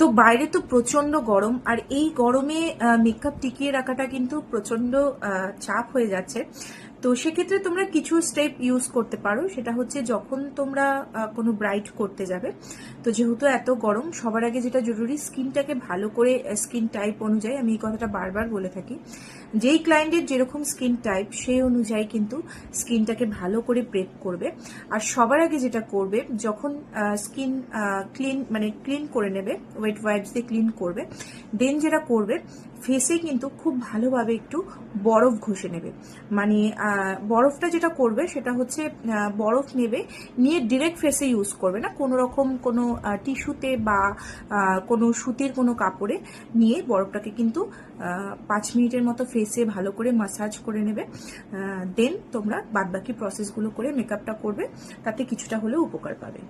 তো বাইরে তো প্রচণ্ড গরম, আর এই গরমে মেকআপ টিকিয়ে রাখাটা কিন্তু প্রচণ্ড চাপ হয়ে যাচ্ছে। তো সেক্ষেত্রে তোমরা কিছু স্টেপ ইউজ করতে পারো। সেটা হচ্ছে যখন তোমরা কোনো ব্রাইট করতে যাবে, তো যেহেতু এত গরম, সবার আগে যেটা জরুরি স্কিনটাকে ভালো করে স্কিন টাইপ অনুযায়ী, আমি এই কথাটা বারবার বলে থাকি, যেই ক্লায়েন্টের যেরকম স্কিন টাইপ সেই অনুযায়ী কিন্তু স্কিনটাকে ভালো করে প্রেপ করবে। আর সবার আগে যেটা করবে, যখন স্কিন ক্লিন মানে ক্লিন করে নেবে ওয়েট ওয়াইপস দিয়ে ক্লিন করবে দেন যেটা করবে ফেসে কিন্তু খুব ভালোভাবে একটু বরফ ঘষে নেবে। মানে বরফটা যেটা করবে সেটা হচ্ছে বরফ নেবে, নিয়ে ডিরেক্ট ফেসে ইউজ করবে না। কোনো রকম কোনো টিস্যুতে বা কোনো সুতির কোনো কাপড়ে নিয়ে বরফটাকে কিন্তু পাঁচ মিনিটের মতো ফেসে ভালো করে মাসাজ করে নেবে। দেন তোমরা বাদবাকি প্রসেসগুলো করে মেকআপটা করবে, তাতে কিছুটা হলেও উপকার পাবে।